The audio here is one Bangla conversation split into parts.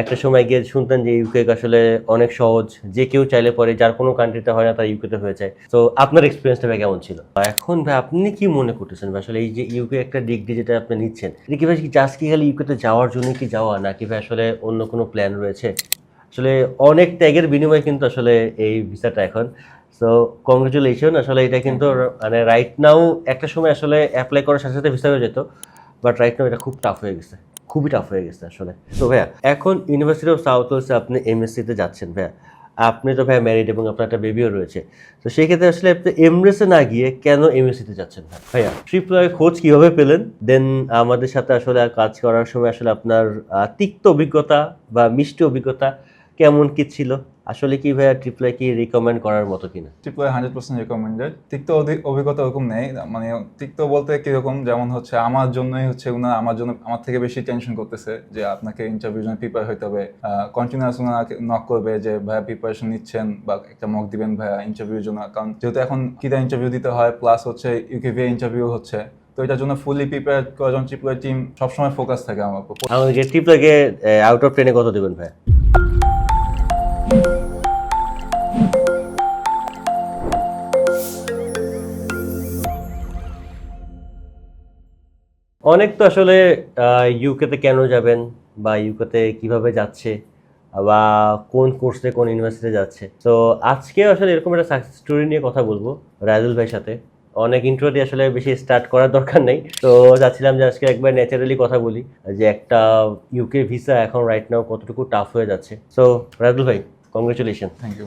একটা সময় গিয়ে শুনতেন যে ইউকে আসলে অনেক সহজ যে কেউ চাইলে পরে যার কোনো কান্ট্রিতে হয় না তার ইউকেতে হয়ে যায়। তো আপনার এক্সপিরিয়েন্সটা ভাই কেমন ছিল? এখন ভাই আপনি কি মনে করতেছেন ভাই? আসলে এই যে ইউকে একটা ডিগ্রি যেটা আপনি নিচ্ছেন এটা কি ভাই জাস্ট কি খালি ইউকেতে যাওয়ার জন্য কি যাওয়া নাকি ভাই আসলে অন্য কোনো প্ল্যান রয়েছে? আসলে অনেক ত্যাগের বিনিময়ে কিন্তু আসলে এই ভিসাটা এখন। সো কংগ্রেচুলেশন আসলে এটা কিন্তু মানে রাইট নাও একটা সময় আসলে অ্যাপ্লাই করার সাথে সাথে ভিসা হয়ে যেত বাট রাইট নাও এটা খুব টাফ হয়ে গেছে। খুবই টাফ হয়ে গেছে আসলে। তো ভাইয়া, এখন ইউনিভার্সিটি অফ সাউথ ওয়েলসে আপনি এমএসসিতে যাচ্ছেন ভাইয়া। আপনি তো ভাইয়া ম্যারিড এবং আপনার একটা বেবিও রয়েছে। তো সেই ক্ষেত্রে আসলে আপনি এমরেসে না গিয়ে কেন এমএসসিতে যাচ্ছেন ভাই ভাইয়া ট্রিপ্লয়ের খোঁজ কীভাবে পেলেন? দেন আমাদের সাথে আসলে কাজ করার সময় আসলে আপনার তিক্ত অভিজ্ঞতা বা মিষ্টি অভিজ্ঞতা কেমন কি ছিল? আসলে কি ভাইয়া ট্রিপ্লয় কি রিকমেন্ড করার মতো কিনা? ট্রিপল হান্ড্রেড পার্সেন্ট রিকমেন্ডেড তিক্ত অভিজ্ঞতা ওরকম নেই। মানে তিক্ত বলতে কীরকম যেমন হচ্ছে আমার জন্যই হচ্ছে ওনারা আমার জন্য আমার থেকে বেশি টেনশন করতেছে যে আপনাকে ইন্টারভিউ জন্য প্রিপেয়ার হইতে হবে। কন্টিনিউয়াস ওনাকে নক করবে যে ভাইয়া প্রিপারেশন নিচ্ছেন বা একটা মক দিবেন ভাইয়া ইন্টারভিউর জন্য। কারণ যেহেতু এখন কিরা ইন্টারভিউ দিতে হয় প্লাস হচ্ছে ইউকেভিয়া ইন্টারভিউ হচ্ছে। তো এটার জন্য ফুললি প্রিপেয়ার করার টিম সবসময় ফোকাস থাকে আমার উপর। আউট অফ ট্রেনে কত দেবেন ভাইয়া? অনেক তো আসলে ইউকেতে কেন যাবেন বা ইউকেতে কীভাবে যাচ্ছে বা কোন কোর্সে কোন ইউনিভার্সিটিতে যাচ্ছে? তো আজকে আসলে এরকম একটা সাকসেস স্টোরি নিয়ে কথা বলব রাজুল ভাইয়ের সাথে। অনেক ইন্ট্রো দিয়ে আসলে বেশি স্টার্ট করার দরকার নেই। তো যাচ্ছিলাম যে আজকে একবার ন্যাচারালি কথা বলি, যে একটা ইউকে ভিসা এখন রাইট নাও কতটুকু টাফ হয়ে যাচ্ছে। সো রাজুল ভাই কংগ্রেচুলেশন থ্যাংক ইউ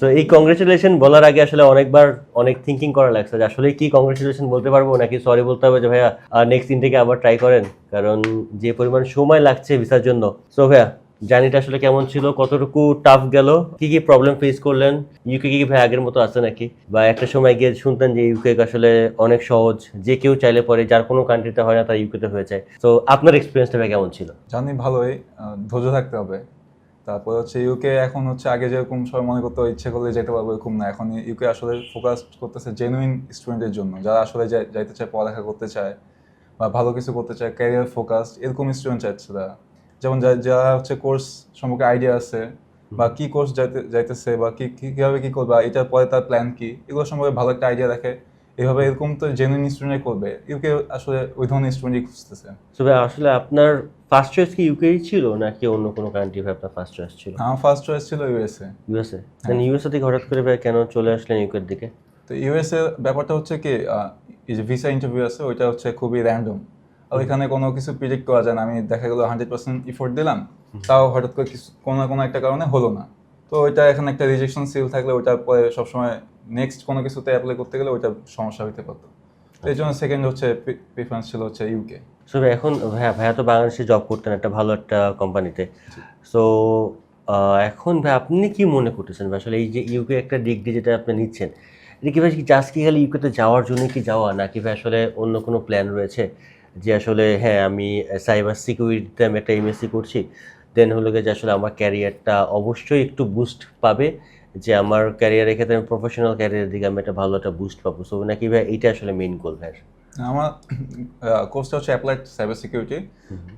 তো এই কংগ্রেচুলেশন বলার আগে আসলে অনেকবার অনেক থিঙ্কিং করা লাগছে যে আসলে কি কংগ্রেচুলেশন বলতে পারব? নাকি সরি বলতে হবে যে ভাইয়া নেক্সট দিন থেকে আবার ট্রাই করেন? কারণ যে পরিমাণ সময় লাগছে ভিসার জন্য। সো ভাইয়া জার্নিটা আসলে কেমন ছিল? কতটুকু টাফ গেল? কি কি প্রবলেম ফেস করলেন? ইউকে কি ভাই আগের মতো আছে নাকি? বা একটা সময় গিয়ে শুনতেন যে ইউকে আসলে অনেক সহজ, যে কেউ চাইলে পরে, যার কোনো কান্ট্রিতে হয় না তার ইউকেতে হয়ে যায়। তো আপনার এক্সপিরিয়েন্সটা ভাই কেমন ছিল? জানি ভালোই ধৈর্য থাকতে হবে। তারপর হচ্ছে ইউকে এখন হচ্ছে আগে যেরকম সবাই মনে করতে ইচ্ছে করলে যেতে পারব এরকম না। এখন ইউকে আসলে ফোকাস করতেছে জেনুইন স্টুডেন্টের জন্য। যারা আসলে যাইতে চায় পড়ালেখা করতে চায় বা ভালো কিছু করতে চায় ক্যারিয়ার ফোকাস এরকম স্টুডেন্ট চাইছে তারা। যেমন যারা হচ্ছে কোর্স সম্পর্কে আইডিয়া আছে বা কি কোর্স যাইতে যাইতেছে বা কি কি- কীভাবে কি করবে এটার পরে তার প্ল্যান কি এগুলো সম্পর্কে ভালো একটা আইডিয়া রাখে এভাবে এরকম তো জেনুইন স্টুডেন্টই করবে। ইউকে আসলে ওই ধরনের স্টুডেন্টই খুঁজতেছে। ভাই আসলে আপনার ফার্স্ট চয়েস কি ইউকেই ছিল নাকি অন্য কোনো কান্ট্রি ভাই আপনার ফার্স্ট চয়েস ছিল? আমার ফার্স্ট চয়েস ছিল ইউএসএ ইউএসএ দেন ইউএসএ থেকে হঠাৎ করে ভাই কেন চলে আসলেন ইউকের দিকে? তো ইউএসএ ব্যাপারটা হচ্ছে কি এই যে ভিসা ইন্টারভিউ আছে ওইটা হচ্ছে খুবই র্যান্ডম আর ওইখানে কোনো কিছু প্রিডিক্ট করা যায় না। আমি দেখা গেলো হান্ড্রেড পার্সেন্ট ইফোর্ট দিলাম তাও হঠাৎ করে কিছু কোনো না কোনো একটা কারণে হলো না। তো ওইটা এখানে একটা রিজেকশন সিল থাকলে ওইটার পরে সবসময় নেক্সট কোনো কিছুতে অ্যাপ্লাই করতে গেলে ওইটা সমস্যা হতে পারতো। এই জন্য সেকেন্ড হচ্ছে প্রিফারেন্স ছিল হচ্ছে ইউকে সো এখন ভাইয়া ভাইয়া তো বাংলাদেশে জব করতেন একটা ভালো একটা কোম্পানিতে সো এখন ভাই আপনি কি মনে করতেছেন? ভাই আসলে এই যে ইউকে একটা ডিগ্রি যেটা আপনি নিচ্ছেন এটা কি ভাই কি জাস্ট কি খালি ইউকেতে যাওয়ার জন্য কি যাওয়া? নাকি ভাই আসলে অন্য কোনো প্ল্যান রয়েছে? যে আসলে হ্যাঁ আমি সাইবার সিকিউরিটিতে আমি একটা এমএসসি করছি দেন হলো গিয়ে যে আসলে আমার ক্যারিয়ারটা অবশ্যই একটু বুস্ট পাবে যে আমার ক্যারিয়ারের ক্ষেত্রে আমি প্রফেশনাল ক্যারিয়ারের দিকে আমি একটা ভালো একটা বুস্ট পাবো। সো নাকি ভাই এইটা আসলে মেইন গোল ভাই? আমার কোর্সটা হচ্ছে অ্যাপ্লাইড সাইবার সিকিউরিটি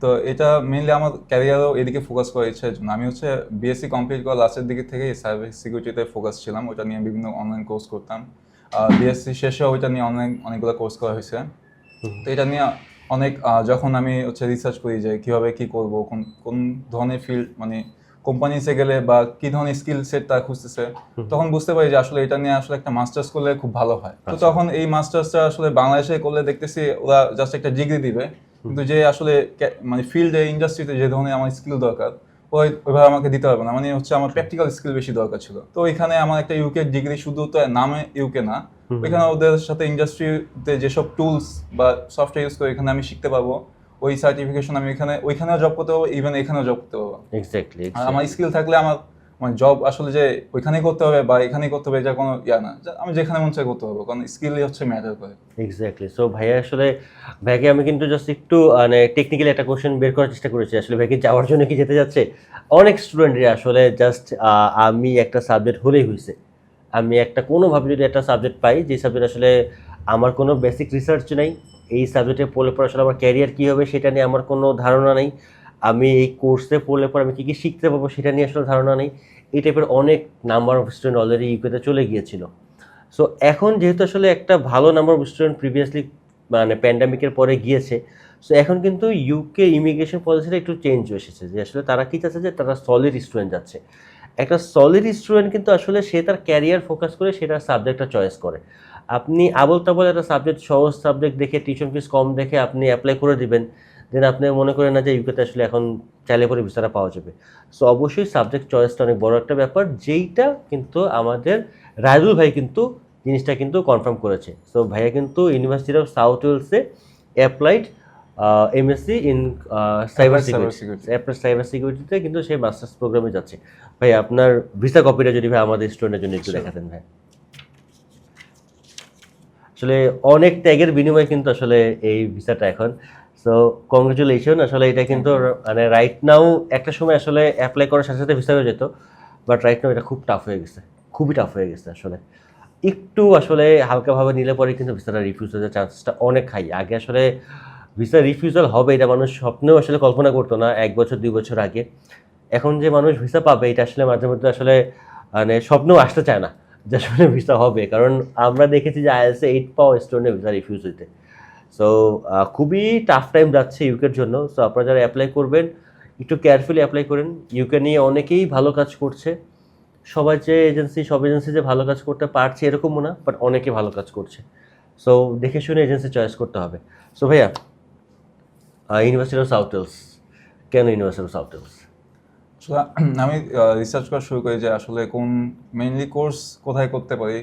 তো এটা মেইনলি আমার ক্যারিয়ারও এদিকে ফোকাস করার ইচ্ছা জন্য। আমি হচ্ছে বিএসসি কমপ্লিট করার লাস্টের দিকে থেকে সাইবার সিকিউরিটিতে ফোকাস ছিলাম। ওটা নিয়ে বিভিন্ন অনলাইন কোর্স করতাম। বিএসসি শেষে ওইটা নিয়ে অনলাইন অনেকগুলো কোর্স করা হয়েছে। তো এটা নিয়ে অনেক যখন আমি হচ্ছে রিসার্চ করি যে কীভাবে কি করব কোন কোন ধরনের ফিল্ড মানে কোম্পানিসে গেলে বা কি ধরনের স্কিল সেট তারা খুঁজতেছে তখন বুঝতে পারি যে আসলে এটা নিয়ে আসলে একটা মাস্টার্স করলে খুব ভালো হয়। তো আচ্ছা। তখন এই মাস্টার্সটা আসলে বাংলাদেশে করলে দেখতেছি ওরা জাস্ট একটা ডিগ্রি দিবে। কিন্তু যে আসলে মানে ফিল্ডে ইন্ডাস্ট্রিতে যে ধরনের আমার স্কিল দরকার ওই ওইভাবে আমাকে দিতে পারবে না। মানে হচ্ছে আমার প্র্যাকটিক্যাল স্কিল বেশি দরকার ছিল। তো এখানে আমার একটা ইউকে ডিগ্রি শুধু তো নামে ইউকে না। ওইখানে ওদের সাথে ইন্ডাস্ট্রিতে যেসব টুলস বা সফটওয়্যার ইউজ করে এখানে আমি শিখতে পারব। ওই সার্টিফিকেশন আমি এখানে ওইখানেও জব করতে পারব ইভেন এখানেও জব করতে পারব। এক্স্যাক্টলি আমার স্কিল থাকলে আমার মানে জব আসলে যে ওইখানেই করতে হবে বা এখানেই করতে হবে এটা কোনো ইয়া না। আমি যেখানে মন চাই করতে পারব কারণ স্কিলই হচ্ছে ম্যাটার করে। এক্স্যাক্টলি সো ভাইয়া আসলে ভাইকে আমি কিন্তু জাস্ট একটু মানে টেকনিক্যালি একটা কোশ্চেন বের করার চেষ্টা করেছি। আসলে ভাইকে যাওয়ার জন্য কি যেতে যাচ্ছে? অনেক স্টুডেন্টরা আসলে জাস্ট আমি একটা সাবজেক্ট হলেই হয়েছে আমি একটা কোনোভাবে যদি একটা সাবজেক্ট পাই যে সাবজেক্ট আসলে আমার কোনো বেসিক রিসার্চ নেই এই সাবজেক্টে পড়লে পর আসলে আমার ক্যারিয়ার কী হবে সেটা নিয়ে আমার কোনো ধারণা নেই। আমি এই কোর্সে পড়লে পর আমি কী কী শিখতে পারব সেটা নিয়ে আসলে ধারণা নেই। এই টাইপের অনেক নাম্বার অফ স্টুডেন্ট অলরেডি ইউকেতে চলে গিয়েছিল। সো এখন যেহেতু আসলে একটা ভালো নাম্বার অফ স্টুডেন্ট প্রিভিয়াসলি মানে প্যান্ডামিকের পরে গিয়েছে সো এখন কিন্তু ইউকে ইমিগ্রেশন পলিসিটা একটু চেঞ্জ এসেছে। যে আসলে তারা কী চাচ্ছে যে তারা সলিড স্টুডেন্ট যাচ্ছে। একটা সলিড স্টুডেন্ট কিন্তু আসলে সে তার ক্যারিয়ার ফোকাস করে সেটা সাবজেক্টটা চয়েস করে। আপনি আবল তাবল একটা সাবজেক্ট সহজ সাবজেক্ট দেখে টিউশন ফিস কম দেখে আপনি অ্যাপ্লাই করে দিবেন। দেন আপনি মনে করেন না যে ইউকেতে আসলে এখন চাইলে পরে ভিসাটা পাওয়া যাবে। সো অবশ্যই সাবজেক্ট চয়েসটা অনেক বড় একটা ব্যাপার যেইটা কিন্তু আমাদের রাজুল ভাই কিন্তু জিনিসটা কিন্তু কনফার্ম করেছে। সো ভাইয়া কিন্তু university of south ওয়েলসে applied MSc in cyber security security cyber সিকিউরিটিতে কিন্তু সেই মাস্টার্স প্রোগ্রামে যাচ্ছে। ভাই আপনার ভিসা কপিটা যদি ভাই আমাদের স্টুডেন্টের জন্য একটু দেখাতেন ভাই আসলে অনেক ত্যাগের বিনিময়ে কিন্তু আসলে এই ভিসাটা এখন। সো কংগ্রেচুলেশন আসলে এটা কিন্তু মানে রাইট নাও একটা সময় আসলে অ্যাপ্লাই করার সাথে সাথে ভিসা হয়ে যেত বাট রাইট নাও এটা খুব টাফ হয়ে গেছে খুবই টাফ হয়ে গেছে আসলে। একটু আসলে হালকাভাবে নিলে পরে কিন্তু ভিসাটা রিফিউজ হয়ে চান্সটা অনেক হাই আগে আসলে ভিসা রিফিউজাল হবে এটা মানুষ স্বপ্নেও আসলে কল্পনা করতো না এক বছর দুই বছর আগে। এখন যে মানুষ ভিসা পাবে এটা আসলে মাঝে মধ্যে আসলে মানে স্বপ্নেও আসতে চায় না। আসলে ভিসা হবে। কারণ আমরা দেখেছি যে আইএলসে এইট পাওয়া স্টুডেন্টের ভিসা রিফিউজ হইতে। সো খুবই টাফ টাইম যাচ্ছে ইউকের জন্য। সো আপনারা যারা অ্যাপ্লাই করবেন, একটু কেয়ারফুলি অ্যাপ্লাই করেন। ইউকে নিয়ে অনেকেই ভালো কাজ করছে। সবাই যে এজেন্সি সব এজেন্সি যে ভালো কাজ করতে পারছে এরকমও না বাট অনেকে ভালো কাজ করছে। সো দেখে শুনে এজেন্সি চয়েস করতে হবে। সো ভাইয়া ইউনিভার্সিটি অফ সাউথ কেন ইউনিভার্সিটি অফ সাউথ আমি রিসার্চ করা শুরু করি যে আসলে কোন মেইনলি কোর্স কোথায় করতে পারি।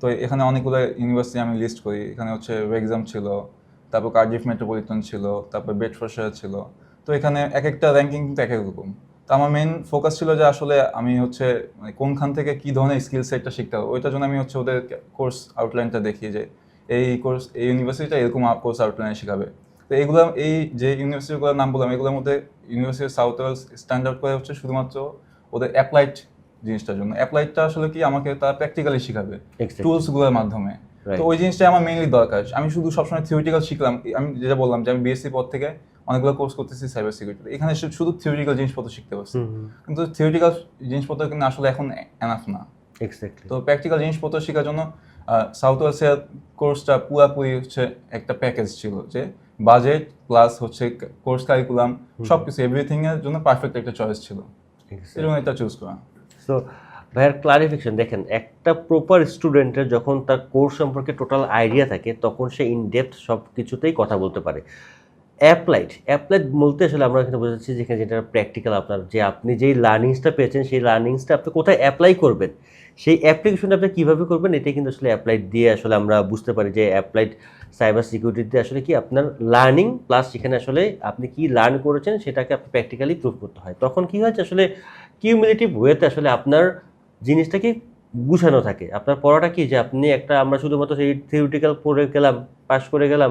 তো এখানে অনেকগুলো ইউনিভার্সিটি আমি লিস্ট করি। এখানে হচ্ছে এক্সাম ছিল, তারপর কার্ডিফ মেট্রোপলিটন ছিল, তারপর বেডফোর্ডশায়ার ছিল। তো এখানে এক একটা র্যাঙ্কিং কিন্তু এক এক রকম। তো আমার মেইন ফোকাস ছিল যে আসলে আমি হচ্ছে মানে কোনখান থেকে কী ধরনের স্কিল সেটটা শিখতে হবে। ওইটার জন্য আমি হচ্ছে ওদের কোর্স আউটলাইনটা দেখি যে এই কোর্স এই ইউনিভার্সিটিটা এরকম কোর্স আউটলাইনে শেখাবে। তো এইগুলো এই যে ইউনিভার্সিটিগুলোর নাম বললাম এগুলোর মধ্যে ইউনিভার্সিটি সাউথ ওয়েলস স্ট্যান্ডার্ড করে হচ্ছে শুধুমাত্র ওদের অ্যাপ্লাইড জিনিসটার জন্য। অ্যাপ্লাইডটা আসলে কি আমাকে তারা প্র্যাকটিক্যালি শিখাবে. টুলসগুলোর মাধ্যমে। তো ওই জিনিসটা আমার মেইনলি দরকার। আমি শুধু সবসময় থিওরিটিক্যাল শিখলাম। আমি যেটা বললাম যে আমি বিএসসি পর থেকে অনেকগুলো কোর্স করতেছি সাইবার সিকিউরিটি এখানে শুধু থিওরিটিক্যাল জিনিসপত্র শিখতে পারছি। কিন্তু থিওরিটিক্যাল জিনিসপত্র কিন্তু আসলে এখন এনাফ না। তো প্র্যাকটিক্যাল জিনিসপত্র শেখার জন্য সাউথ ওয়েলসের কোর্সটা পুরাপুরি হচ্ছে একটা প্যাকেজ ছিল যে বাজেট প্লাস হচ্ছে কোর্স কারিকুলাম সব কিছু এভরিথিং এর জন্য পারফেক্ট একটা চয়েস ছিল। এই জন্য এটা চুজ করা। সো ভাইয়ের ক্লারিফিকেশন দেখেন একটা প্রপার স্টুডেন্টের যখন তার কোর্স সম্পর্কে টোটাল আইডিয়া থাকে তখন সে ইন ডেপথ সব কিছুতেই কথা বলতে পারে। অ্যাপ্লাইড অ্যাপ্লাইড বলতে আসলে আমরা এখানে বোঝাচ্ছি যেখানে যেটা প্র্যাকটিক্যাল আপনার যে আপনি যেই লার্নিংসটা পেয়েছেন সেই লার্নিংসটা আপনি কোথায় অ্যাপ্লাই করবেন? সেই অ্যাপ্লিকেশনটা আপনি কীভাবে করবেন, এটাই কিন্তু আসলে অ্যাপ্লাইড দিয়ে আসলে আমরা বুঝতে পারি যে অ্যাপ্লাইড সাইবার সিকিউরিটিতে আসলে কি আপনার লার্নিং প্লাস সেখানে আসলে আপনি কি লার্ন করেছেন সেটাকে আপনি প্র্যাকটিক্যালি প্রুভ করতে হয়। তখন কি হয়েছে আসলে কিউমিলেটিভ ওয়েতে আসলে আপনার জিনিসটাকে গুছানো থাকে। আপনার পড়াটা কি যে আপনি একটা আমরা শুধুমাত্র সেই থিওরিটিক্যাল পড়ে গেলাম পাস করে গেলাম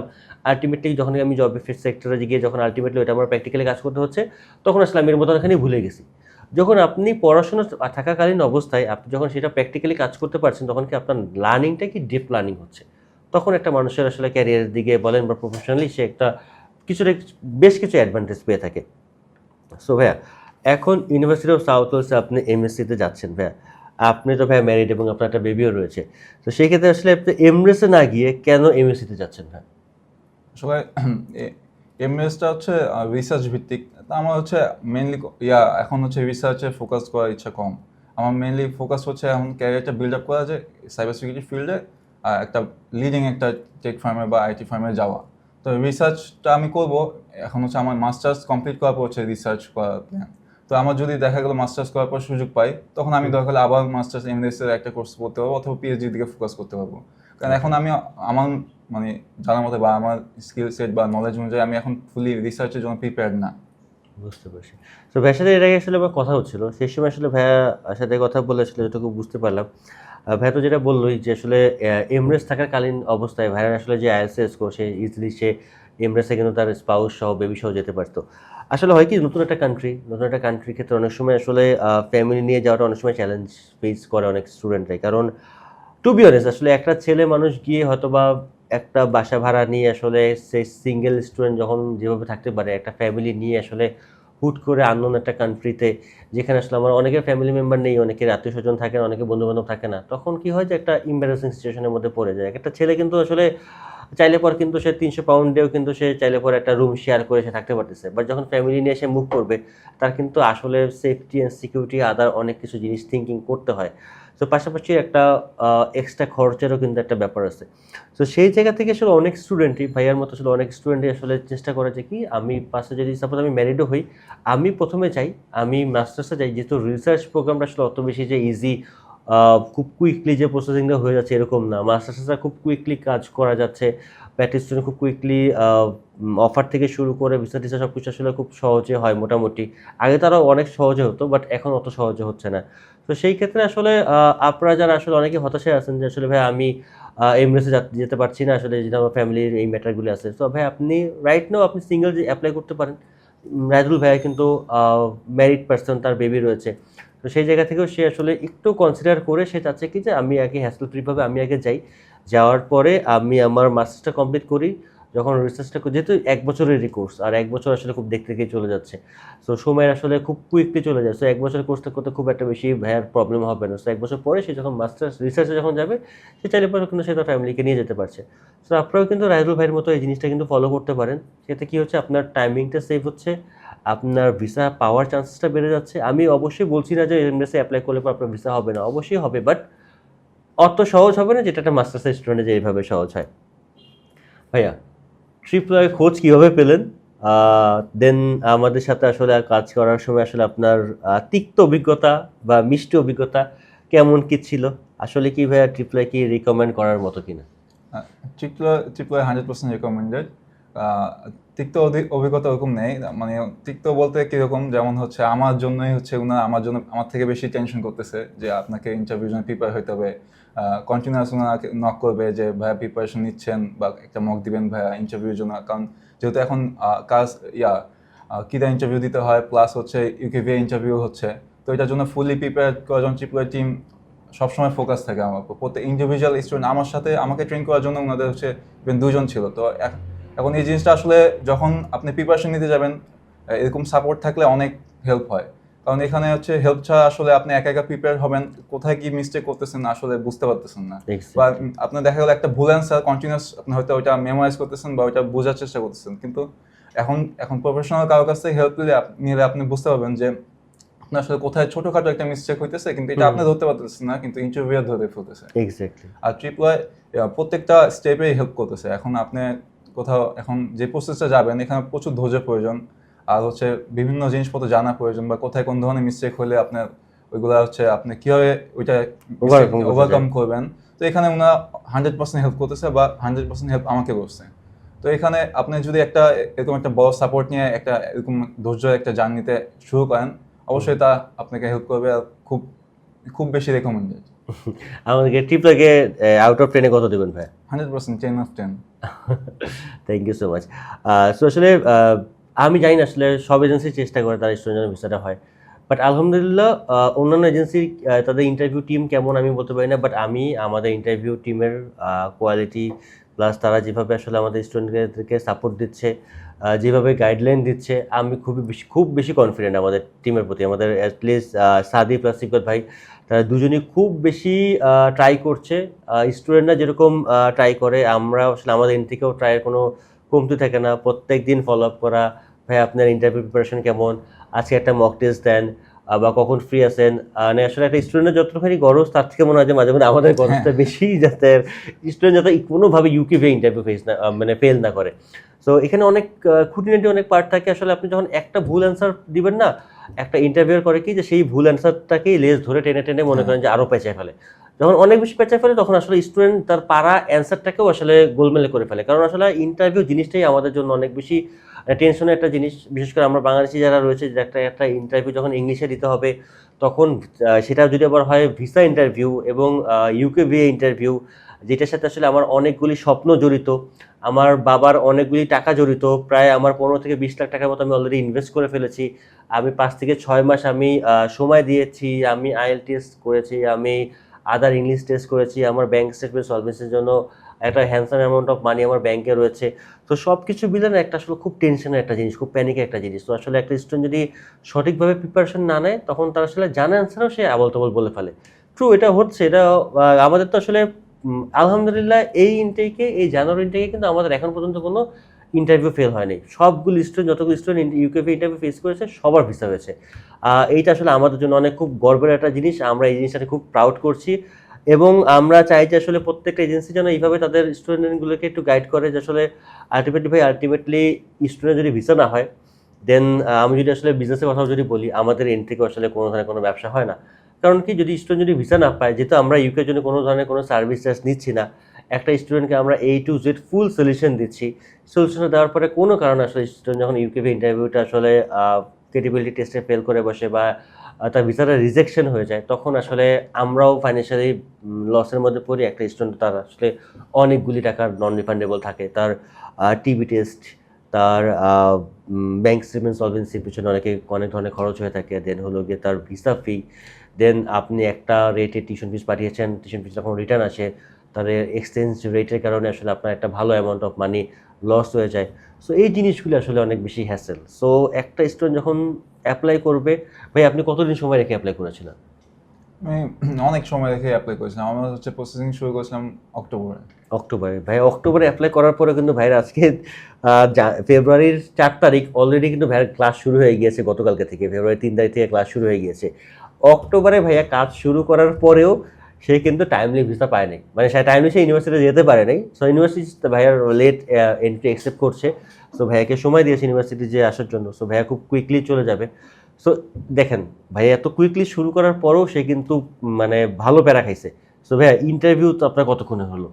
আলটিমেটলি যখন আমি জব সেক্টরে গিয়ে যখন আলটিমেটলি ওটা আমার প্র্যাকটিক্যালি কাজ করতে হচ্ছে, তখন আসলে আমি এর মতন এখানে ভুলে গেছি। যখন আপনি পড়াশোনা থাকাকালীন অবস্থায় আপনি যখন সেটা প্র্যাকটিক্যালি কাজ করতে পারছেন, তখন কি আপনার লার্নিংটা কি ডিপ লার্নিং হচ্ছে? তখন একটা মানুষের আসলে ক্যারিয়ারের দিকে বলেন বা প্রফেশনালি সে একটা কিছুটা বেশ কিছু অ্যাডভান্টেজ পেয়ে থাকে। সো ভাইয়া, এখন ইউনিভার্সিটি অফ সাউথ ওয়েলসে আপনি এমএসসিতে যাচ্ছেন, ভাইয়া। আপনি তো ভাইয়া ম্যারিড এবং আপনার একটা বেবিও রয়েছে। তো সেই ক্ষেত্রে আসলে আপনি এমরেসে না গিয়ে কেন এমএসসিতে যাচ্ছেন ভাই আসলে এমএসটা হচ্ছে রিসার্চ ভিত্তিক আমার হচ্ছে মেনলি ইয়া এখন হচ্ছে রিসার্চে ফোকাস করার ইচ্ছা কম। আমার মেনলি ফোকাস হচ্ছে এখন ক্যারিয়ারটা বিল্ড আপ করা যে সাইবার সিকিউরিটি ফিল্ডে আর একটা লিডিং একটা টেক ফার্মে বা আইটি ফার্মে যাওয়া। তো রিসার্চটা আমি করব। এখন হচ্ছে আমার মাস্টার্স কমপ্লিট করার পর হচ্ছে রিসার্চ করার প্ল্যান তো আমার যদি দেখা গেলো মাস্টার্স করার পর সুযোগ পাই তখন আমি দরকার হলে আবার মাস্টার্স এমএসের একটা কোর্স করতে পারব অথবা পিএইচডির দিকে ফোকাস করতে পারব। কারণ এখন আমি আমার মানে জানার মতে বা আমার স্কিল সেট বা নলেজ অনুযায়ী আমি এখন ফুলি রিসার্চের জন্য প্রিপেয়ার্ড না। বুঝতে পারছি। তো ভাইয়ের সাথে এর আগে আসলে আমার কথা হচ্ছিল, সেই সময় আসলে ভাইয়া সাথে কথা বলে আসলে যেটুকু বুঝতে পারলাম। ভাইয়া তো যেটা বললোই যে আসলে এমরেস থাকাকালীন অবস্থায় ভাইয়ার আসলে যে আইএসএস কো সে ইজিলি সে এমরেসে কিন্তু তার স্পাউস সহ বেবি সহ যেতে পারতো। আসলে হয় কি, নতুন একটা কান্ট্রি নতুন একটা কান্ট্রির ক্ষেত্রে অনেক সময় আসলে ফ্যামিলি নিয়ে যাওয়াটা অনেক সময় চ্যালেঞ্জ ফেস করে অনেক স্টুডেন্টরাই কারণ টু বি অনেস্ট আসলে একটা ছেলে মানুষ গিয়ে হয়তো বা একটা বাসা ভাড়া নিয়ে আসলে সে সিঙ্গেল স্টুডেন্ট যখন যেভাবে থাকতে পারে, একটা ফ্যামিলি নিয়ে আসলে হুট করে আননোন একটা কান্ট্রিতে যেখানে আসলে আমার অনেকের ফ্যামিলি মেম্বার নেই, অনেকের আত্মীয় স্বজন থাকে না অনেকে বন্ধু বান্ধব থাকে না, তখন কি হয় যে একটা ইম্বারেসিং সিচুয়েশনের মধ্যে পড়ে যায়। একটা ছেলে কিন্তু আসলে চাইলে পর কিন্তু সে তিনশো পাউন্ডেও কিন্তু সে চাইলে পর একটা রুম শেয়ার করে সে থাকতে পারতেছে। বাট যখন ফ্যামিলি নিয়ে সে মুভ করবে, তার কিন্তু আসলে সেফটি অ্যান্ড সিকিউরিটি আদার অনেক কিছু জিনিস থিঙ্কিং করতে হয়। তো পাশাপাশি একটা এক্সট্রা খরচেরও কিন্তু একটা ব্যাপার আছে। তো সেই জায়গা থেকে আসলে অনেক স্টুডেন্টই ভাইয়ার মতো আসলে অনেক স্টুডেন্টই আসলে চেষ্টা করে যে কি, আমি পাশে যদি সাপোজ আমি ম্যারিডও হই, আমি প্রথমে চাই, আমি মাস্টার্সে যাই, যেহেতু রিসার্চ প্রোগ্রামটা আসলে অত বেশি যে ইজি খুব কুইকলি যে প্রসেসিংটা হয়ে যাচ্ছে এরকম না। মাস্টার্সটা খুব কুইকলি কাজ করা যাচ্ছে প্র্যাকটিস জন্য খুব কুইকলি অফার থেকে শুরু করে ভিসা টিসা সব কিছু আসলে খুব সহজে হয় মোটামুটি। আগে তারা অনেক সহজে হতো বাট এখন অত সহজে হচ্ছে না। তো সেই ক্ষেত্রে আসলে আপনারা যারা আসলে অনেকে হতাশায় আছেন যে আসলে, ভাই, আমি এমরেসে যেতে পারছি না আসলে, যেটা আমার ফ্যামিলির এই ম্যাটারগুলি আছে। তো ভাই, আপনি রাইট নাও আপনি সিঙ্গেল যে অ্যাপ্লাই করতে পারেন রাইদুল ভাইয়া কিন্তু ম্যারিড পার্সন তার বেবি রয়েছে। তো সেই জায়গা থেকেও সে আসলে একটু কনসিডার করে সে চাচ্ছে কি যে, আমি আগে হ্যাসেল ফ্রিভাবে আমি আগে যাই। যাওয়ার পরে আমি আমার মাস্টার্সটা কমপ্লিট করি। যখন রিসার্চটা যেহেতু এক বছরেরই কোর্স আর এক বছর আসলে খুব দেখতে দেখেই চলে যাচ্ছে। সো সময়ের আসলে খুব কুইকলি চলে যায়। সো এক বছরের কোর্সটা করতে খুব একটা বেশি ভাইয়ার প্রবলেম হবে না। সো এক বছর পরে সে যখন মাস্টার্স রিসার্চে যখন যাবে, সে চাইলে পরে কিন্তু সে তার ফ্যামিলিকে নিয়ে যেতে পারছে। সো আপনারাও কিন্তু রাইদুল ভাইয়ের মতো এই জিনিসটা কিন্তু ফলো করতে পারেন। সেটা কী হচ্ছে? আপনার টাইমিংটা সেভ হচ্ছে, আপনার ভিসা পাওয়ার চান্সেসটা বেড়ে যাচ্ছে। আমি অবশ্যই বলছি না যে এমএসএ অ্যাপ্লাই করলে পর আপনার ভিসা হবে না। অবশ্যই হবে বাট অত সহজ হবে না যেটা একটা মাস্টার্সের স্টুডেন্টে যে এইভাবে সহজ হয়। ভাইয়া? ট্রিপ্লয় খোঁজ কীভাবে পেলেন? দেন আমাদের সাথে আসলে কাজ করার সময় আসলে আপনার তিক্ত অভিজ্ঞতা বা মিষ্টি অভিজ্ঞতা কেমন কি ছিল? আসলে কি ভাইয়া ট্রিপ্লয় কি রিকমেন্ড করার মতো কিনা? ট্রিপলো ট্রিপলো হান্ড্রেড পার্সেন্ট রেকমেন্ডেড তিক্ত অভিজ্ঞতা ওরকম নেই। মানে তিক্ত বলতে কীরকম, যেমন হচ্ছে আমার জন্যই হচ্ছে ওনারা আমার জন্য, আমার থেকে বেশি টেনশন করতেছে যে আপনাকে ইন্টারভিউ জন্য প্রিপেয়ার হইতে হবে। কন্টিনিউয়াস ওনারা নক করবে যে, ভাইয়া প্রিপারেশন নিচ্ছেন বা একটা মক দিবেন ভাইয়া ইন্টারভিউর জন্য। কারণ যেহেতু এখন কাজ, ইয়া কিরা ইন্টারভিউ দিতে হয় প্লাস হচ্ছে ইউকেভিএ ইন্টারভিউ হচ্ছে, তো এটার জন্য ফুললি প্রিপেয়ার করার জন্য ট্রিপলো টিম সবসময় ফোকাস থাকে আমার উপর। প্রত্যেক ইন্ডিভিজুয়াল স্টুডেন্ট আমার সাথে আমাকে ট্রেন করার জন্য ওনাদের হচ্ছে even দুজন ছিল। তো এখন এই জিনিসটা আসলে যখন আপনি প্রিপারেশন নিতে যাবেন, এরকম সাপোর্ট থাকলে অনেক হেল্প হয়। কারণ এখানে হচ্ছে হেল্প ছাড়া আসলে আপনি একা একা প্রিপেয়ার হবেন কোথায় কি মিস্টেক করতেছেন আসলে বুঝতে পারতেছেন না। বা আপনার দেখা গেলো একটা ভুল অ্যান্সার কন্টিনিউস আপনি হয়তো ওইটা মেমোরাইজ করতেছেন বা ওইটা বোঝার চেষ্টা করতেছেন। কিন্তু এখন এখন প্রফেশনাল কারোর কাছ থেকে হেল্প নিলে নিলে আপনি বুঝতে পারবেন যে আপনার আসলে কোথায় ছোটখাটো একটা মিস্টেক হইতেছে কিন্তু এটা। আপনি ধরতে পারতেছেন না কিন্তু ইন্টারভিউ ধরে ফেলতেছে। আর ট্রিপওয়াই প্রত্যেকটা স্টেপে হেল্প করতেছে। এখন আপনি কোথাও এখন যে প্রসেসটা যাবেন এখানে প্রচুর ধৈর্য প্রয়োজন। আর হচ্ছে বিভিন্ন জিনিসপত্র জানা প্রয়োজন বা কোথায় কোন ধরনের মিস্টেক হলে আপনার ওইগুলা হচ্ছে আপনি কীভাবে ওইটা ওভারকাম করবেন। তো এখানে ওনারা হান্ড্রেড পার্সেন্ট হেল্প করতেছে বা হান্ড্রেড পার্সেন্ট হেল্প আমাকে করছে। তো এখানে আপনি যদি একটা এরকম একটা বড় সাপোর্ট নিয়ে একটা এরকম ধৈর্য একটা জার্নিতে শুরু করেন অবশ্যই তা আপনাকে হেল্প করবে আর খুব খুব বেশি রেকমেন্ডেড আমাদেরকে ট্রিপ্লয়কে আউট অফ টেনে কত দেবেন ভাই? Hundred percent ten of ten thank you so much so আসলে আমি জানি না আসলে সব এজেন্সি চেষ্টা করে তার স্টুডেন্ট ভিসাটা হয়। বাট আলহামদুলিল্লাহ অন্যান্য এজেন্সি তাদের ইন্টারভিউ টিম কেমন আমি বলতে পারি না বাট আমি আমাদের ইন্টারভিউ টিমের কোয়ালিটি প্লাস তারা যেভাবে আসলে আমাদের স্টুডেন্টদেরকে সাপোর্ট দিচ্ছে যেভাবে গাইডলাইন দিচ্ছে, আমি খুবই বেশি, খুব বেশি কনফিডেন্ট আমাদের টিমের প্রতি। আমাদের অ্যাটলিস্ট সাদি প্লাস সিকত ভাই, তারা দুজনই খুব বেশি ট্রাই করছে। স্টুডেন্টরা যেরকম ট্রাই করে আমরা আসলে আমাদের এন থেকেও ট্রাইয়ের কোনো কমতি থাকে না। প্রত্যেক দিন ফলো আপ করা ভাই আপনার ইন্টারভিউ প্রিপারেশন কেমন? আজকে একটা মক টেস্ট দেন বা কখন ফ্রি আছেন? মানে আসলে একটা স্টুডেন্টের যতখানি গরজ তার থেকে মনে হয় যে মাঝে মাঝে আমাদের গরজটা বেশি যাতে স্টুডেন্ট যাতে কোনোভাবে ইউকে ভে ইন্টারভিউ ফেস না মানে ফেল না করে। সো এখানে অনেক খুঁটিনাটি অনেক পার্ট থাকে। আসলে আপনি যখন একটা ভুল অ্যান্সার দিবেন না একটা ইন্টারভিউ করে কি যে সেই ভুল অ্যান্সারটাকেই লেজ ধরে টেনে টেনে মনে করেন যে আরও পেঁচায় ফেলে। যখন অনেক বেশি পেঁচায় ফেলে তখন আসলে স্টুডেন্ট তার পারা অ্যান্সারটাকেও আসলে গোলমেলে করে ফেলে। কারণ আসলে ইন্টারভিউ জিনিসটাই আমাদের জন্য অনেক বেশি টেনশনের একটা জিনিস। বিশেষ করে আমরা বাংলাদেশি যারা রয়েছে, একটা একটা ইন্টারভিউ যখন ইংলিশে দিতে হবে, তখন সেটা যদি আবার হয় ভিসা ইন্টারভিউ এবং ইউকে ভিএ ইন্টারভিউ যেটার সাথে আসলে আমার অনেকগুলি স্বপ্ন জড়িত, আমার বাবার অনেকগুলি টাকা জড়িত, প্রায় আমার পনেরো থেকে বিশ লাখ টাকার মতো আমি অলরেডি ইনভেস্ট করে ফেলেছি। আমি পাঁচ থেকে ছয় মাস আমি সময় দিয়েছি, আমি আইএল টেস্ট করেছি, আমি আদার ইংলিশ টেস্ট করেছি, আমার ব্যাংক স্টেটমেন্ট সলভেন্সির জন্য একটা হ্যান্ডসাম অ্যামাউন্ট অফ মানি আমার ব্যাংকে রয়েছে। তো সব কিছু মিলে না একটা আসলে খুব টেনশনের একটা জিনিস, খুব প্যানিকের একটা জিনিস। তো আসলে একটা স্টুডেন্ট যদি সঠিকভাবে প্রিপারেশন না নেয়, তখন তার আসলে জানা অ্যান্সারও সে আবল তবল বলে ফেলে। ট্রু এটা হচ্ছে, এটা আমাদের তো আসলে আলহামদুলিল্লাহ এই ইনটেকে এই জানুয়ারি ইনটেকে কিন্তু আমাদের এখন পর্যন্ত কোনো ইন্টারভিউ ফেল হয়নি। সবগুলো স্টুডেন্ট যতগুলো স্টুডেন্ট ইউকেপি ইন্টারভিউ ফেস করেছে, সবার ভিসা হয়েছে। এইটা আসলে আমাদের জন্য অনেক খুব গর্বের একটা জিনিস। আমরা এই জিনিসটাকে খুব প্রাউড করছি। এবং আমরা চাই যে আসলে প্রত্যেকটা এজেন্সি যেন এইভাবে তাদের স্টুডেন্টগুলোকে একটু গাইড করে যে আসলে আলটিমেটলি ভাই আলটিমেটলি স্টুডেন্ট যদি ভিসা না হয় দেন আমি যদি আসলে বিজনেসের কথাও যদি বলি, আমাদের এন থেকে আসলে কোনো ধরনের কোনো ব্যবসা হয় না। কারণ কি, যদি স্টুডেন্ট যদি ভিসা না পায়, যেহেতু আমরা ইউকের জন্য কোনো ধরনের কোনো সার্ভিস চার্জ নিচ্ছি না একটা স্টুডেন্টকে আমরা এই টু জেড ফুল সলিউশন দিচ্ছি। সলিউশনটা দেওয়ার পরে কোনো কারণে আসলে স্টুডেন্ট যখন ইউকেভি ইন্টারভিউটা আসলে ক্রেডিবিলিটি টেস্টে ফেল করে বসে বা তার ভিসাটা রিজেকশন হয়ে যায়, তখন আসলে আমরাও ফাইন্যান্সিয়ালি লসের মধ্যে পড়ি। একটা স্টুডেন্ট তার আসলে অনেকগুলি টাকার নন রিফান্ডেবল থাকে। তার টিবি টেস্ট তার ব্যাংক স্টেটমেন্ট সলভেন্সির পিছনে অনেকে, অনেক ধরনের খরচ হয়ে থাকে। দেন হলো গিয়ে তার ভিসা ফি দেন আপনি একটা রেটে টিউশন ফিস পাঠিয়েছেন টিউশন ফিস যখন রিটার্ন আসে তাহলে এক্সচেঞ্জ রেটের কারণে আসলে আপনার একটা ভালো অ্যামাউন্ট অফ মানি লস হয়ে যায়। সো এই জিনিসগুলো আসলে অনেক বেশি হ্যাসেল সো একটা স্টুডেন্ট যখন অ্যাপ্লাই করবে ভাই আপনি কতদিন সময় রেখে অ্যাপ্লাই করেছিলেন? আমি অনেক সময় রেখে অ্যাপ্লাই করেছিলাম। আমরা হচ্ছে প্রসেসিং শুরু করেছিলাম অক্টোবরে। অক্টোবরে। ভাই অক্টোবরে অ্যাপ্লাই করার পরে কিন্তু ভাইয়ের আজকে ফেব্রুয়ারির চার তারিখ অলরেডি কিন্তু ভাইয়ের ক্লাস শুরু হয়ে গিয়েছে গতকালকে থেকে। ফেব্রুয়ারি তিন তারিখ থেকে ক্লাস শুরু হয়ে গিয়েছে। অক্টোবরে ভাইয়া কাজ শুরু করার পরেও সে কিন্তু টাইমলি ভিসা পায়নি। মানে সে টাইমলি সে ইউনিভার্সিটিতে যেতে পারে নাই সো ইউনিভার্সিটি ভাইয়ার লেট এন্ট্রি অ্যাকসেপ্ট করছে। সো ভাইয়াকে সময় দিয়েছে ইউনিভার্সিটি যে আসার জন্য। সো ভাইয়া খুব কুইকলি চলে যাবে। সো দেখেন ভাইয়া এত কুইকলি শুরু করার পরেও সে কিন্তু মানে ভালো প্যারা খাইছে। সো ভাইয়া ইন্টারভিউ তো আপনার কতক্ষণে হলো?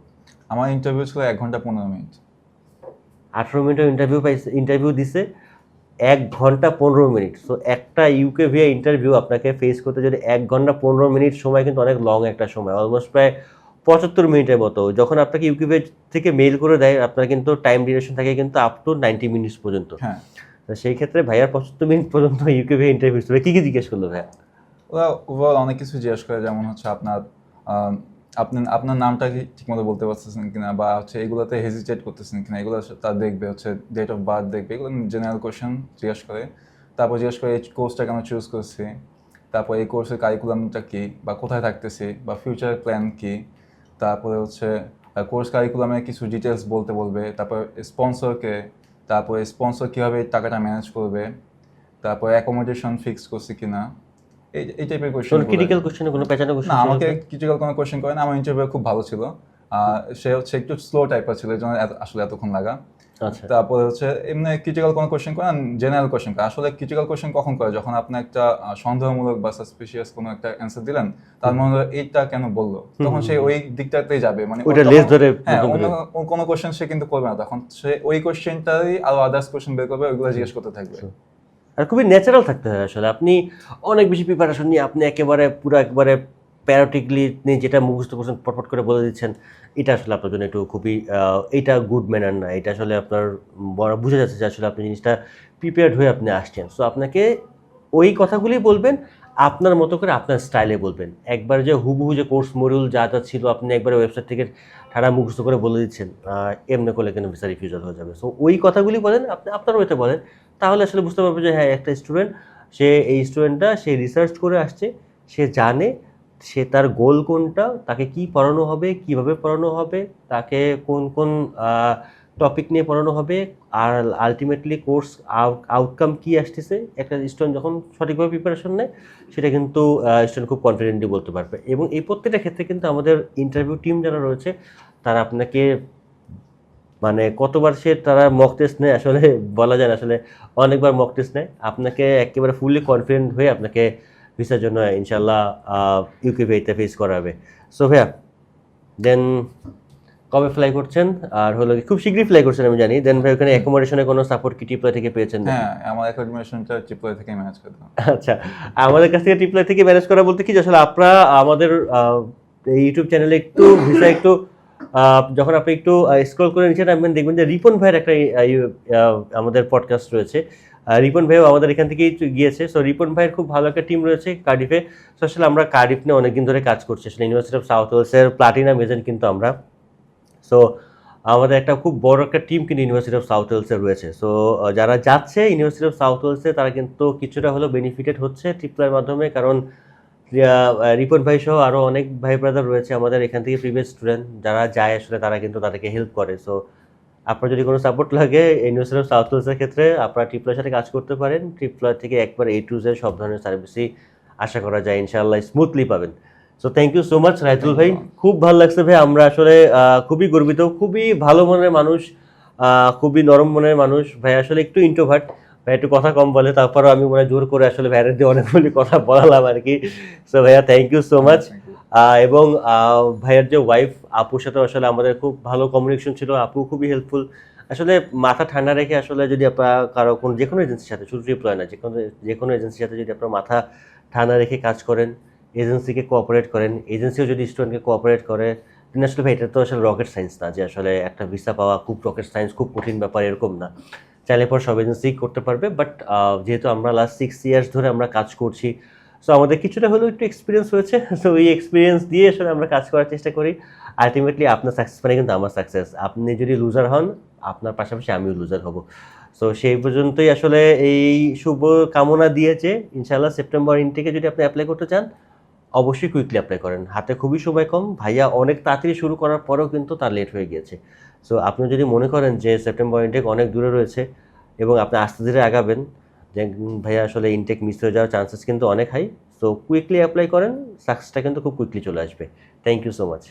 আমার ইন্টারভিউ ছিল এক ঘণ্টা পনেরো মিনিট। আঠেরো মিনিটের ইন্টারভিউ পাইছে ইন্টারভিউ দিছে। এক ঘণ্টা পনেরো মিনিট। সো একটা ইউকে ভিয়া ইন্টারভিউ আপনাকে ফেস করতে যদি এক ঘণ্টা পনেরো মিনিট সময় কিন্তু অনেক লং একটা সময় অলমোস্ট প্রায় পঁচাত্তর মিনিটের মতো। যখন আপনাকে ইউকে থেকে মেল করে দেয় আপনার কিন্তু টাইম ডিউরেশন থাকে কিন্তু আপ টু নাইনটি মিনিটস পর্যন্ত। হ্যাঁ। তো সেই ক্ষেত্রে ভাইয়ার পঁচাত্তর মিনিট পর্যন্ত ইউকে ভিয়া ইন্টারভিউ কী কী জিজ্ঞেস করল ভাইয়া? অনেক কিছু জিজ্ঞেস করে যেমন হচ্ছে আপনার আপনি আপনার নামটা কি ঠিকমতো বলতে পারতেছেন কিনা বা হচ্ছে এগুলোতে হেজিটেট করতেছেন কিনা? এগুলো তার দেখবে, হচ্ছে ডেট অফ বার্থ দেখবে, এগুলো জেনারেল কোয়েশ্চেন জিজ্ঞেস করে। তারপর জিজ্ঞেস করে, এই কোর্সটা কেন চুজ করছি? তারপর এই কোর্সের কারিকুলামটা কী বা কোথায় থাকতেছি বা ফিউচার প্ল্যান কি? তারপরে হচ্ছে কোর্স কারিকুলামের কিছু ডিটেলস বলতে বলবে। তারপর স্পন্সরকে তারপরে স্পন্সর কীভাবে টাকাটা ম্যানেজ করবে? তারপর অ্যাকোমোডেশন ফিক্স করছি কিনা? এই টাইপের কোয়েশ্চেন কোনো ক্রিটিক্যাল কোশ্চেনে কোনো পেঁচানো কোশ্চেন না আমাকে ক্রিটিক্যাল কোনো কোয়েশ্চেন করে না আমার ইন্টারভিউ খুব ভালো ছিল। সে হচ্ছে একটু স্লো টাইপের ছিল এই জন্য আসলে এতক্ষণ লাগা। আচ্ছা। তারপরে হচ্ছে এমনি ক্রিটিক্যাল কোনো কোয়েশ্চেন করে জেনারেল কোয়েশ্চেন করে। আসলে ক্রিটিক্যাল কোয়েশ্চেন কখন করে? যখন আপনি একটা সন্দেহমূলক বা সাসপিশিয়াস কোনো একটা অ্যান্সার দিলেন তার মনে হলো এইটা কেন বলল? তখন সে ওই দিকটাতেই যাবে মানে তখন- ধরে হ্যাঁ কোনো কোয়েশ্চেন সে কিন্তু করবে না। তখন সে ওই কোয়েশ্চেনটাই আরও আদার্স কোয়েশ্চেন বের করবে ওইগুলো জিজ্ঞেস করতে থাকবে। আর খুবই ন্যাচারাল থাকতে হয় আসলে। আপনি অনেক বেশি প্রিপারেশন নিয়ে আপনি একেবারে পুরো একবারে প্যারোটিকলি নিয়ে যেটা মুখস্থ করছেন, পটপট করে বলে দিচ্ছেন, এটা আসলে আপনার জন্য একটু খুবই এটা গুড ম্যানার না। এটা আসলে আপনার বড়, বোঝা যাচ্ছে যে আসলে আপনি জিনিসটা প্রিপেয়ার্ড হয়ে আপনি আসছেন। সো আপনাকে ওই কথাগুলি বলবেন, আপনার মতো করে আপনার স্টাইলে বলবেন। একবার যে হুবহু যে কোর্স মডিউল যা যা ছিল, আপনি একবার ওয়েবসাইট থেকে ঠাড়া মুখস্থ করে বলে দিচ্ছেন এমনি করলে কিন্তু ভিসা রিফিউজাল হয়ে যাবে। সো ওই কথাগুলি বলেন, আপনি আপনার ওয়েতে বলেন তাহলে আসলে বুঝতে পারবে যে হ্যাঁ একটা স্টুডেন্ট সে এই স্টুডেন্টটা সে রিসার্চ করে আসছে, সে জানে সে তার গোল কোনটা, তাকে কি পড়ানো হবে, কীভাবে পড়ানো হবে, তাকে কোন কোন টপিক নিয়ে পড়ানো হবে, আর আলটিমেটলি কোর্স আউটকাম কি আসতেছে, একটা স্টুডেন্ট যখন সঠিকভাবে প্রিপারেশন নেয়, সেটা কিন্তু স্টুডেন্ট খুব কনফিডেন্টলি বলতে পারবে। এবং এই প্রত্যেকটা ক্ষেত্রে কিন্তু আমাদের ইন্টারভিউ টিম যারা রয়েছে, তারা আপনাকে মানে কতবার সে তারা মক টেস্ট নেয় আসলে বলা যায় না আসলে অনেকবার মক টেস্ট নেয়। আপনাকে একেবারে ফুললি কনফিডেন্ট হয়ে আপনাকে ভিসার জন্য ইনশাল্লাহ ইউকে ভিতে ফেস করাবে। সো ভাইয়া দেন কবে ফ্লাই করছেন? আর হলো কি- খুব শীঘ্রই ফ্লাই করছেন আমি জানি। দেন ভাই ওখানে অ্যাকোমোডেশনে কোনো সাপোর্ট কি টিপ্লাই থেকে পেয়েছেন? হ্যাঁ আমার অ্যাকাডেমিশনটা চিপলে থেকে ম্যানেজ করে দিলাম আচ্ছা আমাদের কাছ থেকে টিপ্লাই থেকে ম্যানেজ করা বলতে কি আসলে আপনারা আমাদের ইউটিউব চ্যানেলে একটু ভিসা একটু যখন আপনি একটু স্ক্রল করে নিচে নামবেন, দেখবেন যে রিপন ভাইয়ের একটা আমাদের পডকাস্ট রয়েছে। রিপন ভাইও আমাদের এখান থেকেই গিয়েছে। সো রিপন ভাইয়ের খুব ভালো একটা টিম রয়েছে কার্ডিফে সো আসলে আমরা কার্ডিফ নিয়ে অনেকদিন ধরে কাজ করছি। আসলে ইউনিভার্সিটি অফ সাউথ ওয়েলসের প্লাটিনাম এজেন্ট কিন্তু আমরা। সো আমাদের একটা খুব বড় একটা টিম কিন্তু ইউনিভার্সিটি অফ সাউথ ওয়েলসে রয়েছে। সো যারা যাচ্ছে ইউনিভার্সিটি অফ সাউথ ওয়েলসে তারা কিন্তু কিছুটা হলেও বেনিফিটেড হচ্ছে ট্রিপলার মাধ্যমে। কারণ রিপন ভাই সহ আরও অনেক ভাই ব্রাদার রয়েছে আমাদের এখান থেকে প্রিভিয়াস স্টুডেন্ট যারা যায় আসলে তারা কিন্তু তাদেরকে হেল্প করে। সো আপনার যদি কোনো সাপোর্ট লাগে ইউনিভার্সিটি অফ সাউথ ওয়েলসের ক্ষেত্রে আপনারা ট্রিপলার সাথে কাজ করতে পারেন। ট্রিপলার থেকে একবার এ টু জেড সব ধরনের সার্ভিসই আশা করা যায় ইনশাআল্লাহ স্মুথলি পাবেন। So thank you so much Raitul ভাই। খুব ভালো লাগছে ভাই আমরা আসলে খুবই গর্বিত খুবই ভালো মনের মানুষ খুবই নরম মনের মানুষ। ভাই আসলে একটু ইন্ট্রোভার্ট ভাই একটু কথা কম বলে তারপরও আমি মনে জোর করে আসলে ভাইয়ের দিয়ে অনেকগুলি কথা বলালাম আর কি। সো ভাইয়া থ্যাংক ইউ সো মাচ এবং ভাইয়ের যে ওয়াইফ আপুর সাথে আসলে আমাদের খুব ভালো কমিউনিকেশন ছিল আপু খুবই হেল্পফুল আসলে মাথা ঠান্ডা রেখে আসলে যদি আপনার কারও কোনো যে কোনো এজেন্সির সাথে শুধু ট্রিপলয় না যে কোনো যে কোনো এজেন্সির সাথে যদি আপনার মাথা ঠান্ডা রেখে কাজ করেন এজেন্সিকে কোঅপারেট করেন এজেন্সিও যদি স্টুডেন্টকে কোঅপারেট করে then আসলে ভাই এটা তো আসলে রকেট সায়েন্স না যে আসলে একটা ভিসা পাওয়া খুব রকেট সায়েন্স খুব কঠিন ব্যাপার এরকম না। চাইলে পর সব এজেন্সি করতে পারবে বাট যেহেতু আমরা লাস্ট সিক্স ইয়ার্স ধরে আমরা কাজ করছি সো আমাদের কিছুটা হলেও একটু এক্সপিরিয়েন্স হয়েছে সো এই এক্সপিরিয়েন্স দিয়ে আসলে আমরা কাজ করার চেষ্টা করি। আলটিমেটলি আপনার সাকসেস মানে কিন্তু আমার সাকসেস আপনি যদি লুজার হন, আপনার পাশাপাশি আমিও লুজার হব। সো সেই পর্যন্তই আসলে এই শুভ কামনা দিয়েছে ইনশাআল্লাহ সেপ্টেম্বর ইনটেকে যদি আপনি অ্যাপ্লাই করতে চান অবশ্যই কুইকলি অ্যাপ্লাই করেন। হাতে খুবই সময় কম। ভাইয়া অনেক তাড়াতাড়ি শুরু করার পরেও কিন্তু তার লেট হয়ে গিয়েছে। সো আপনি যদি মনে করেন যে সেপ্টেম্বর ইনটেক অনেক দূরে রয়েছে এবং আপনি আস্তে ধীরে আগাবেন যে ভাইয়া আসলে ইনটেক মিস হয়ে যাওয়ার চান্সেস কিন্তু অনেক হাই সো কুইকলি অ্যাপ্লাই করেন। সাকসেসটা কিন্তু খুব কুইকলি চলে আসবে। Thank you so much